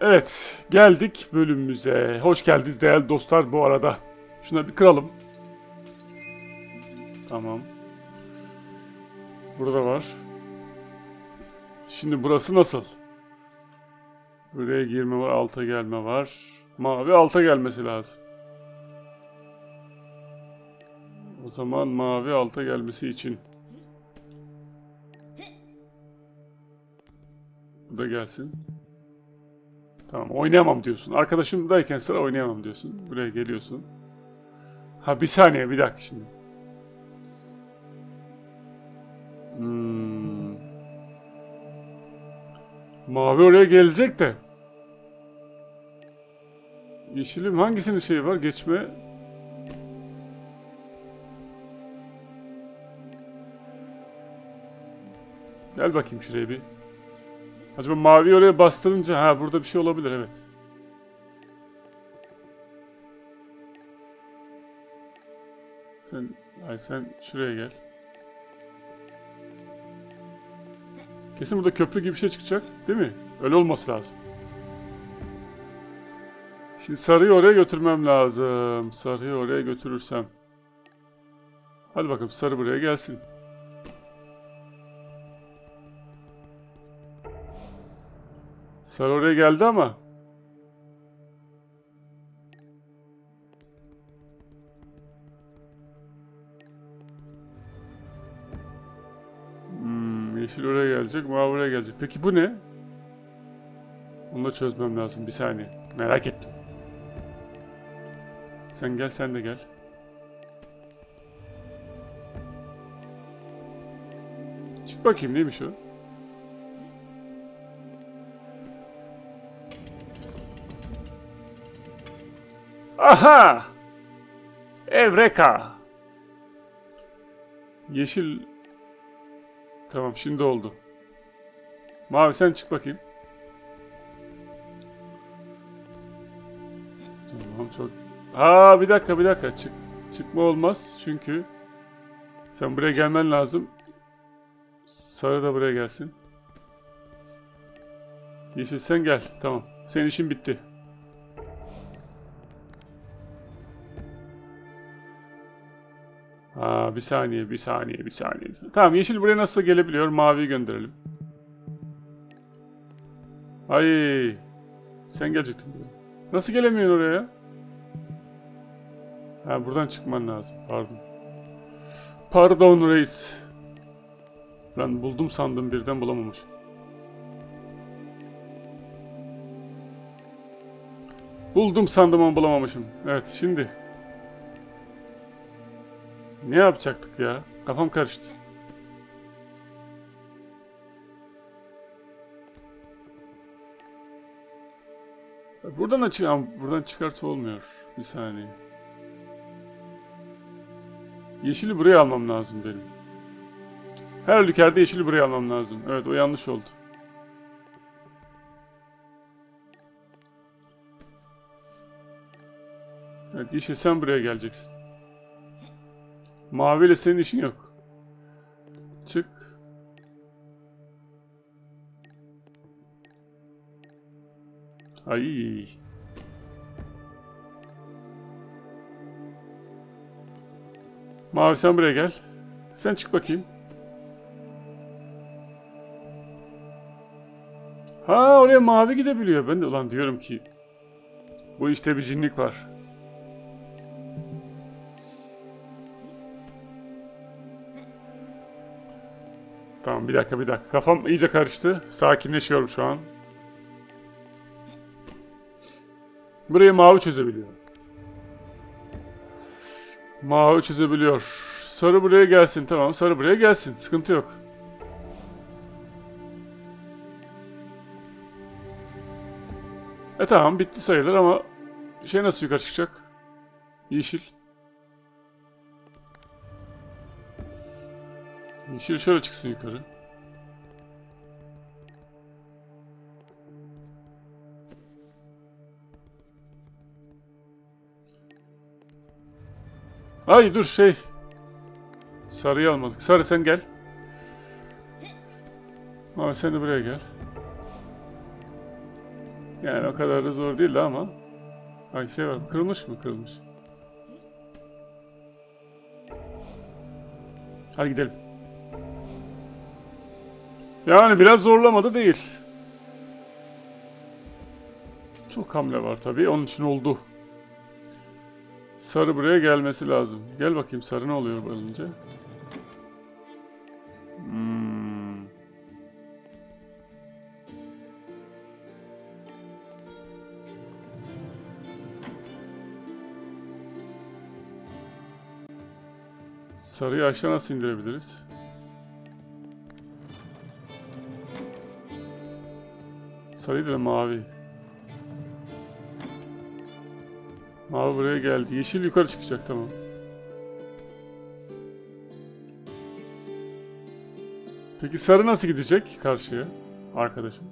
Evet, geldik bölümümüze. Hoş geldiniz değerli dostlar bu arada. Şuna bir kıralım. Tamam. Burada var. Şimdi burası nasıl? Buraya girme var, alta gelme var. Mavi alta gelmesi lazım. O zaman mavi alta gelmesi için. Bu da gelsin. Tamam oynayamam diyorsun. Arkadaşımdayken sıra oynayamam diyorsun. Buraya geliyorsun. Ha bir saniye bir dakika şimdi. Hmm. Mavi oraya gelecek de. Yeşilim hangisinin şeyi var? Geçme. Gel bakayım şuraya bir. Acaba mavi oraya bastırınca ha burada bir şey olabilir evet. Sen ay sen şuraya gel. Kesin burada köprü gibi bir şey çıkacak, değil mi? Öyle olması lazım. Şimdi sarıyı oraya götürmem lazım. Sarıyı oraya götürürsem. Hadi bakalım sarı buraya gelsin. Sarı oraya geldi ama. Hmm, yeşil oraya gelecek, mavi oraya gelecek. Peki bu ne? Onu da çözmem lazım. Bir saniye. Merak ettim. Sen gel, sen de gel. Çık bakayım neymiş o? Aha! Evreka! Yeşil... Tamam şimdi oldu. Mavi sen çık bakayım. Tamam çok... Aa bir dakika bir dakika çık. Çıkma olmaz çünkü sen buraya gelmen lazım. Sarı da buraya gelsin. Yeşil sen gel. Tamam. Senin işin bitti. Bir saniye, bir saniye, bir saniye. Tamam, yeşil buraya nasıl gelebiliyor? Maviyi gönderelim. Ay, sen gelecektin. buraya. Nasıl gelemiyorsun oraya? Ha, buradan çıkman lazım. Pardon. Pardon reis. Ben buldum sandım birden bulamamışım. Buldum sandım ama bulamamışım. Evet, şimdi. Ne yapacaktık ya? Kafam karıştı. Buradan açıyorum. Buradan çıkarsa olmuyor. Bir saniye. Yeşili buraya almam lazım benim. Her halükarda yeşili buraya almam lazım. Evet o yanlış oldu. Evet yeşil sen buraya geleceksin. Maviyle senin işin yok. Çık. Ay. Mavi sen buraya gel. Sen çık bakayım. Ha oraya mavi gidebiliyor. Ben de ulan diyorum ki bu işte bir cinlik var. Tamam bir dakika bir dakika. Kafam iyice karıştı. Sakinleşiyorum şu an. Burayı mavi çözebiliyor. Mavi çözebiliyor. Sarı buraya gelsin. Tamam sarı buraya gelsin. Sıkıntı yok. E tamam bitti sayılır ama şey nasıl yukarı çıkacak? Yeşil. Yeşil şöyle çıksın yukarı. Ay dur şey. Sarıyı almadık. Sarı sen gel. Abi sen de buraya gel. Yani o kadar da zor değildi ama. Ay şey var. Kırılmış mı? Kırılmış. Hadi gidelim. Yani biraz zorlamadı değil. Çok hamle var tabii. Onun için oldu. Sarı buraya gelmesi lazım. Gel bakayım sarı ne oluyor olunca. Hmm. Sarıyı aşağı nasıl indirebiliriz? Sarı da mavi. Mavi buraya geldi. Yeşil yukarı çıkacak tamam. Peki sarı nasıl gidecek karşıya? Arkadaşım.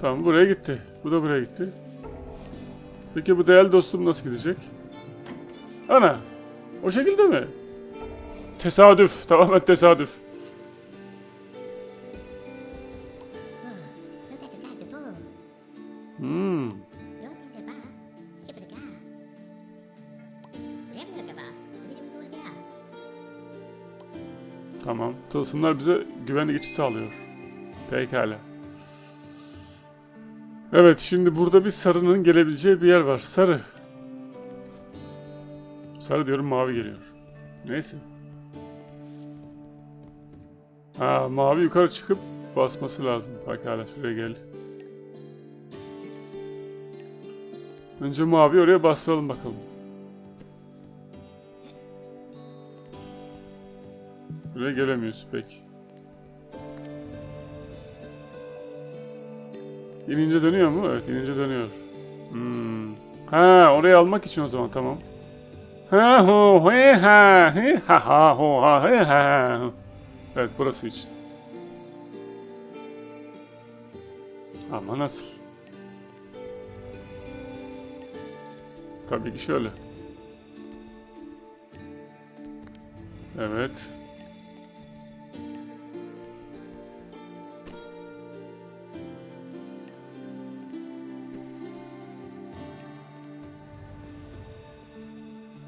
Tamam buraya gitti. Bu da buraya gitti. Peki bu değerli dostum nasıl gidecek? Ana. O şekilde mi? Tesadüf. Tamamen tesadüf. Hmm. Tamam. Tılsımlar bize güvenli geçiş sağlıyor. Pekala. Evet şimdi burada bir sarının gelebileceği bir yer var. Sarı. Sarı diyorum mavi geliyor. Neyse. Ha mavi yukarı çıkıp basması lazım. Pekala şuraya gel. Önce mavi oraya bastıralım bakalım. Buraya gelemiyorsun peki. İnince dönüyor mu? Evet inince dönüyor. Hmm. Ha orayı almak için o zaman tamam. Ha ho he ha he ha ha ho ha he ha. Evet burası için. Ama nasıl? Tabii ki şöyle. Evet.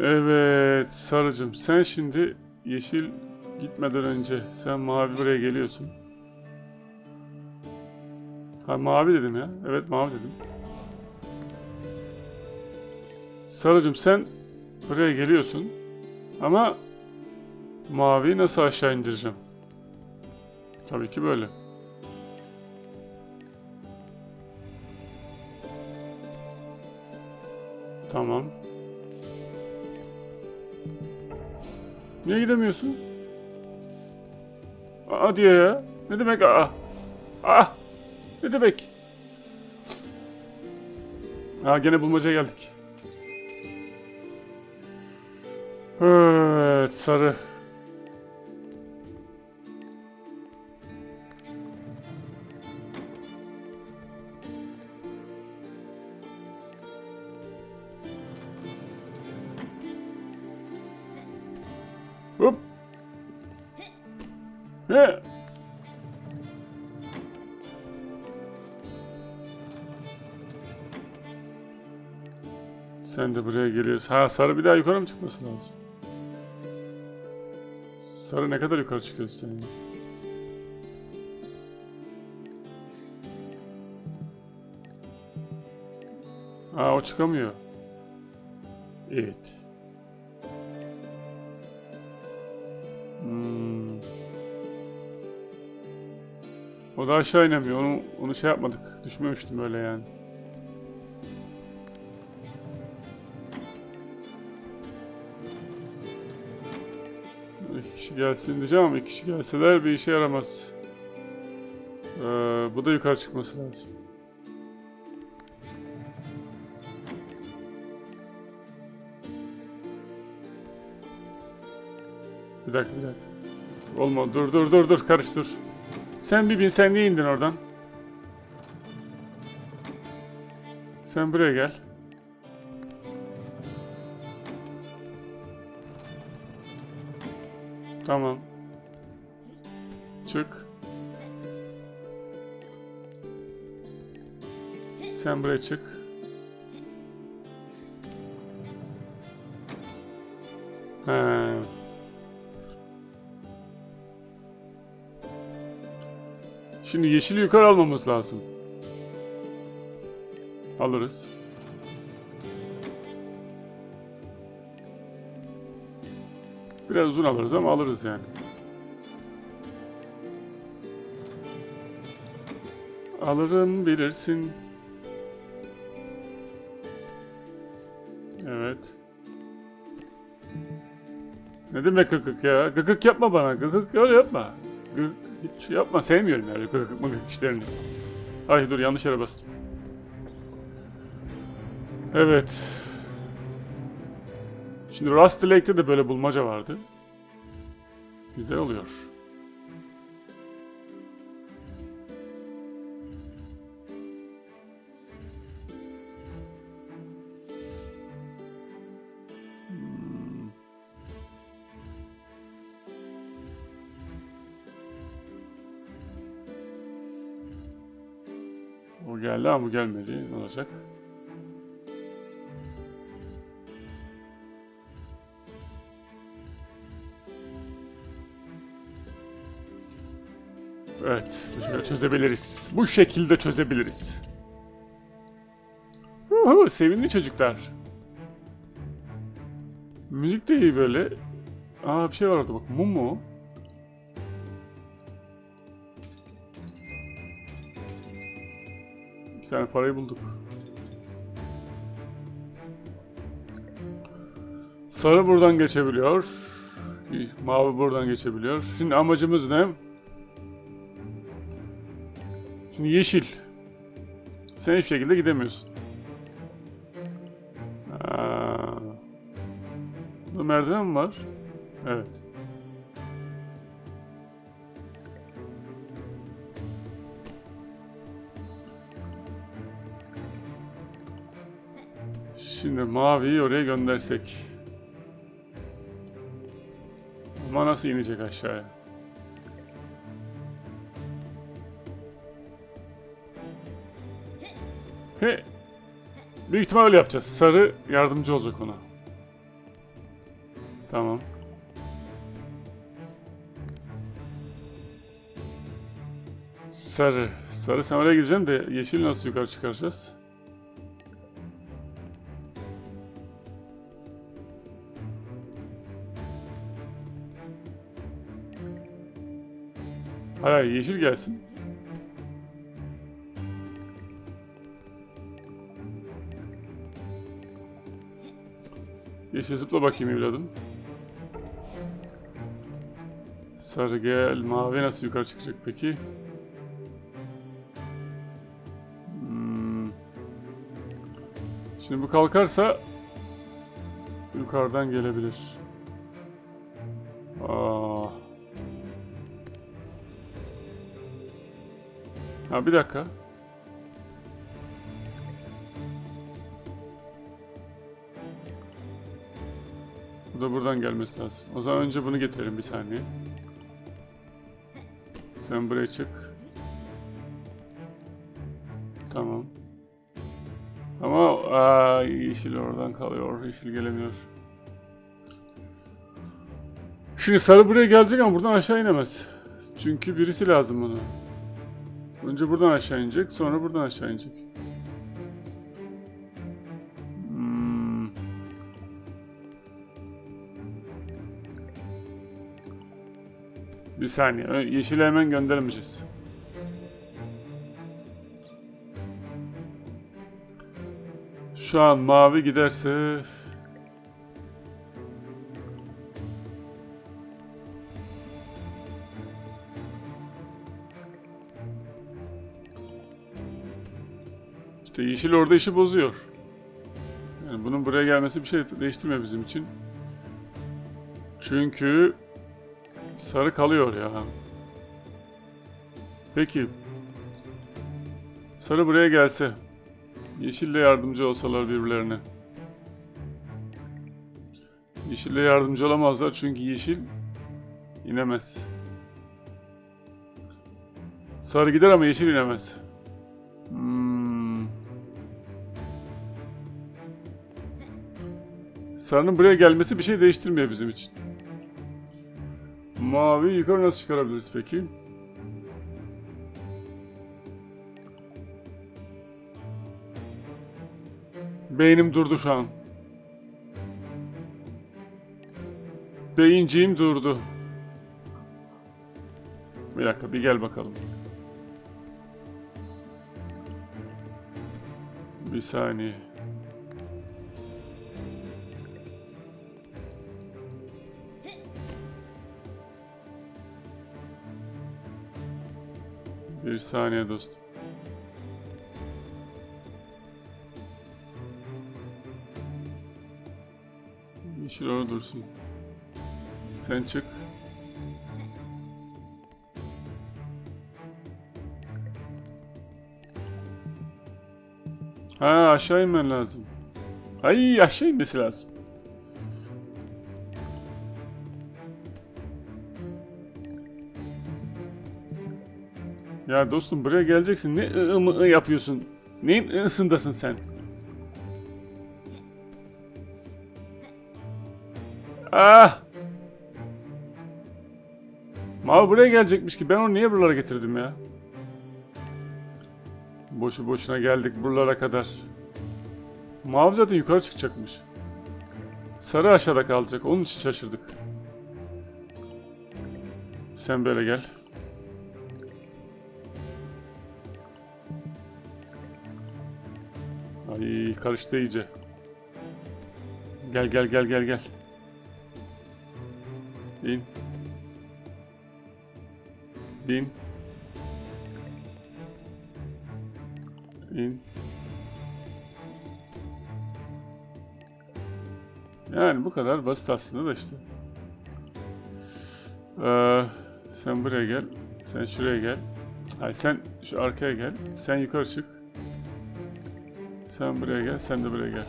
Evet sarıcım sen şimdi yeşil gitmeden önce sen mavi buraya geliyorsun. Ha mavi dedim ya. Evet mavi dedim. Sarıcım sen buraya geliyorsun. Ama maviyi nasıl aşağı indireceğim? Tabii ki böyle. Niye gidemiyorsun? Aa diye ya. Ne demek aa? Aa! Ne demek? Aa gene bulmacaya geldik. Evet sarı. Hop. Ne? Sen de buraya geliyorsun. Ha sarı bir daha yukarı mı çıkması lazım? Sarı ne kadar yukarı çıkıyorsun sen? ya? Aa o çıkamıyor. Evet. Da aşağı inemiyor. Onu, onu şey yapmadık. Düşmemiştim öyle yani. İki kişi gelsin diyeceğim ama iki kişi gelseler bir işe yaramaz. Ee, bu da yukarı çıkması lazım. Bir dakika bir dakika. Olma dur dur dur dur karış dur. Sen bir bin sen niye indin oradan? Sen buraya gel. Tamam. Çık. Sen buraya çık. Ha. Şimdi yeşili yukarı almamız lazım. Alırız. Biraz uzun alırız ama alırız yani. Alırım bilirsin. Evet. Ne demek gıkık ya? Gıkık yapma bana. Gıkık öyle yapma. Gıkık hiç yapma. Sevmiyorum yani gıkık mıkık işlerini. Ay dur yanlış yere bastım. Evet. Şimdi Rust Lake'te de böyle bulmaca vardı. Güzel oluyor. Bu gelmedi. Ne olacak? Evet, bu şekilde çözebiliriz. Bu şekilde çözebiliriz. Uhu, sevindi çocuklar. Müzik de iyi böyle. Aa bir şey var orada bak. Mum mu? Bir tane parayı bulduk. Sarı buradan geçebiliyor. Mavi buradan geçebiliyor. Şimdi amacımız ne? Şimdi yeşil. Sen hiçbir şekilde gidemiyorsun. Aa. Burada merdiven mi var? Evet. Şimdi maviyi oraya göndersek. Ama nasıl inecek aşağıya? He. Büyük ihtimal öyle yapacağız. Sarı yardımcı olacak ona. Tamam. Sarı. Sarı sen oraya gireceksin de yeşil nasıl yukarı çıkaracağız? Hayır yeşil gelsin. Yeşil zıpla bakayım evladım. Sarı gel. Mavi nasıl yukarı çıkacak peki? Hmm. Şimdi bu kalkarsa yukarıdan gelebilir. Ha bir dakika. Bu da buradan gelmesi lazım. O zaman önce bunu getirelim bir saniye. Sen buraya çık. Tamam. Ama aa, yeşil oradan kalıyor. Yeşil gelemiyoruz. Şimdi sarı buraya gelecek ama buradan aşağı inemez. Çünkü birisi lazım buna. Önce buradan aşağı inecek, sonra buradan aşağı inecek. Hmm. Bir saniye. Yeşili hemen göndermeyeceğiz. Şu an mavi giderse... İşte yeşil orada işi bozuyor. Yani bunun buraya gelmesi bir şey değiştirmiyor bizim için. Çünkü sarı kalıyor ya. Peki. Sarı buraya gelse. Yeşille yardımcı olsalar birbirlerine. Yeşille yardımcı olamazlar çünkü yeşil İnemez. Sarı gider ama yeşil inemez. Sarının buraya gelmesi bir şey değiştirmiyor bizim için. Mavi yukarı nasıl çıkarabiliriz peki? Beynim durdu şu an. Beyinciğim durdu. Bir dakika bir gel bakalım. Bir saniye. Bir saniye dostum. Yeşil orada dursun. Sen çık. Ha aşağı inmen lazım. Ay aşağı inmesi lazım. Ya dostum buraya geleceksin. Ne ı mı ı yapıyorsun? Neyin ısındasın sen? Ah! Mavi buraya gelecekmiş ki ben onu niye buralara getirdim ya? Boşu boşuna geldik buralara kadar. Mavi zaten yukarı çıkacakmış. Sarı aşağıda kalacak. Onun için şaşırdık. Sen böyle gel. Karıştı iyice. Gel gel gel gel gel. İn. İn. İn. Yani bu kadar basit aslında da işte. Ee, sen buraya gel. Sen şuraya gel. Hayır sen şu arkaya gel. Sen yukarı çık. Sen buraya gel. Sen de buraya gel.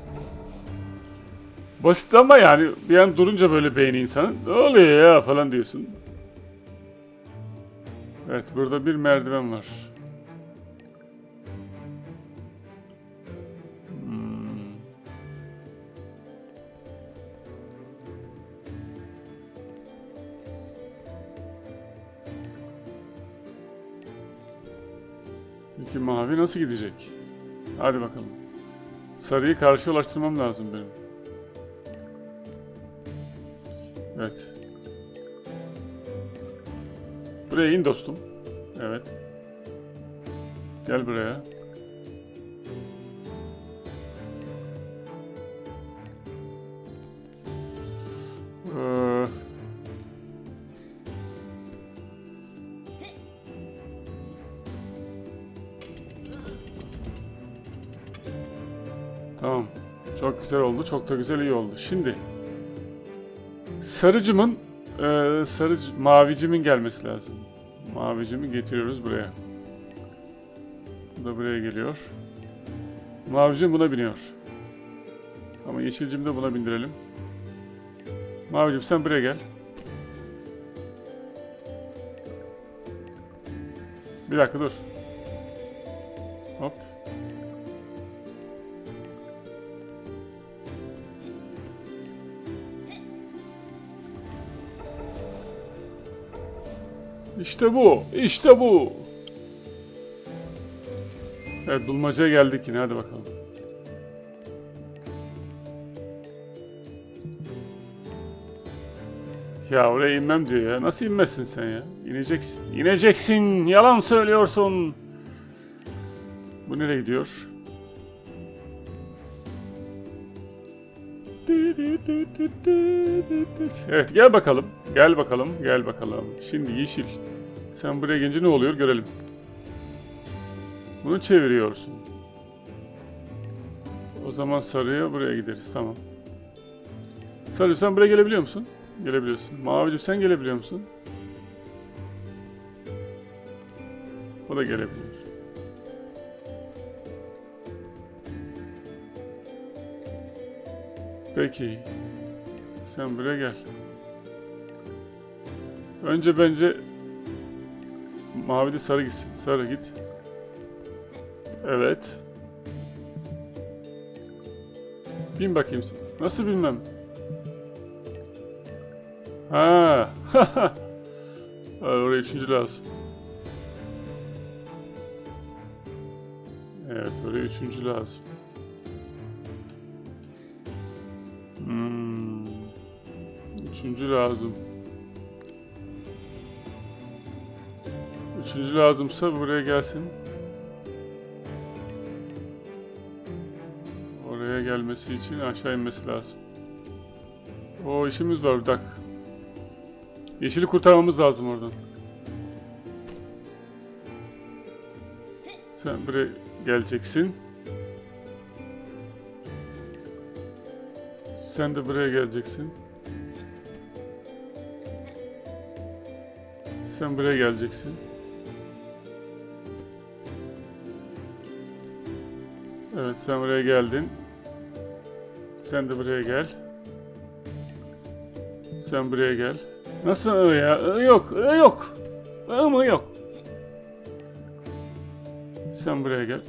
Basit ama yani bir an durunca böyle beyni insanın ne oluyor ya falan diyorsun. Evet burada bir merdiven var. Hmm. Peki mavi nasıl gidecek? Hadi bakalım. Sarıyı karşıya ulaştırmam lazım benim. Evet. Buraya in dostum. Evet. Gel buraya. Güzel oldu. Çok da güzel iyi oldu. Şimdi sarıcımın e, sarı mavicimin gelmesi lazım. Mavicimi getiriyoruz buraya. Bu da buraya geliyor. Mavicim buna biniyor. Ama yeşilcim de buna bindirelim. Mavicim sen buraya gel. Bir dakika dur. İşte bu. işte bu. Evet bulmacaya geldik yine hadi bakalım. Ya oraya inmem diyor ya. Nasıl inmezsin sen ya? İneceksin. İneceksin. Yalan söylüyorsun. Bu nereye gidiyor? Evet gel bakalım. Gel bakalım. Gel bakalım. Şimdi yeşil. Sen buraya gelince ne oluyor görelim. Bunu çeviriyorsun. O zaman sarıya buraya gideriz. Tamam. Sarı sen buraya gelebiliyor musun? Gelebiliyorsun. Mavicim sen gelebiliyor musun? O da gelebiliyor. Peki. Sen buraya gel. Önce bence mavi de sarı gitsin. Sarı git. Evet. Bin bakayım. Nasıl bilmem? Ha. Ay, Oraya üçüncü lazım. Evet, oraya üçüncü lazım. Hmm. Üçüncü lazım. Üçüncü lazımsa buraya gelsin. Oraya gelmesi için aşağı inmesi lazım. O işimiz var bir dakika. Yeşili kurtarmamız lazım oradan. Sen buraya geleceksin. Sen de buraya geleceksin. Sen buraya geleceksin. Evet sen buraya geldin. Sen de buraya gel. Sen buraya gel. Nasıl ı ya? I yok, I yok. I mı yok? Sen buraya gel.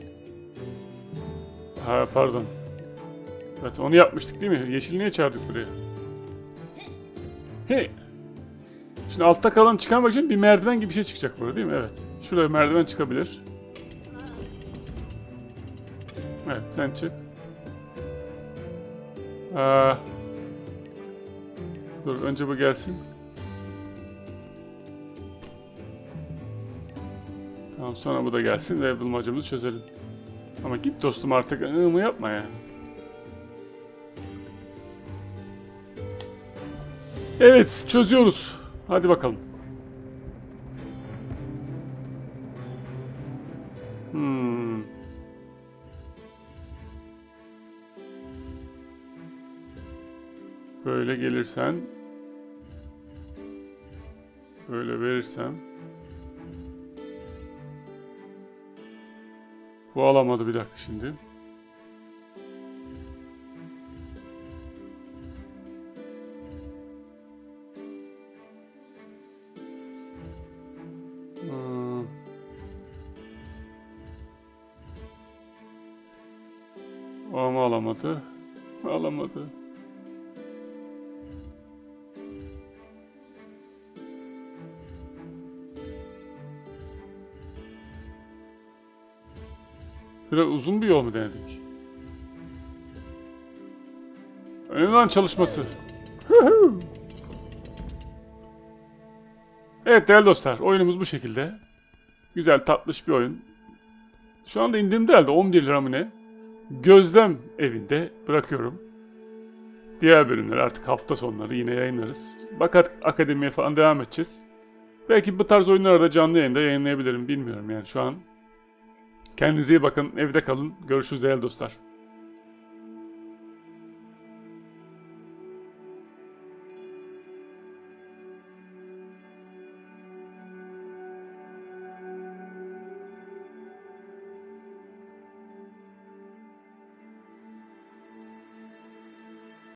Ha pardon. Evet onu yapmıştık değil mi? Yeşil niye çağırdık buraya? Hey. Şimdi altta kalan çıkarmak için bir merdiven gibi bir şey çıkacak burada değil mi? Evet. Şuraya merdiven çıkabilir. Sen çık. Aa. Dur önce bu gelsin. Tamam sonra bu da gelsin ve bulmacamızı çözelim. Ama git dostum artık ığımı yapma ya. Evet çözüyoruz. Hadi bakalım. Böyle gelirsen böyle verirsem Bu alamadı bir dakika şimdi. Uzun bir yol mu denedik? Önemli çalışması. Evet değerli dostlar oyunumuz bu şekilde. Güzel tatlış bir oyun. Şu anda indirimde herhalde 11 lira mı ne? Gözlem evinde bırakıyorum. Diğer bölümler artık hafta sonları yine yayınlarız. Bakat Akademi'ye falan devam edeceğiz. Belki bu tarz oyunları da canlı yayında yayınlayabilirim bilmiyorum yani şu an Kendinize iyi bakın. Evde kalın. Görüşürüz değerli dostlar.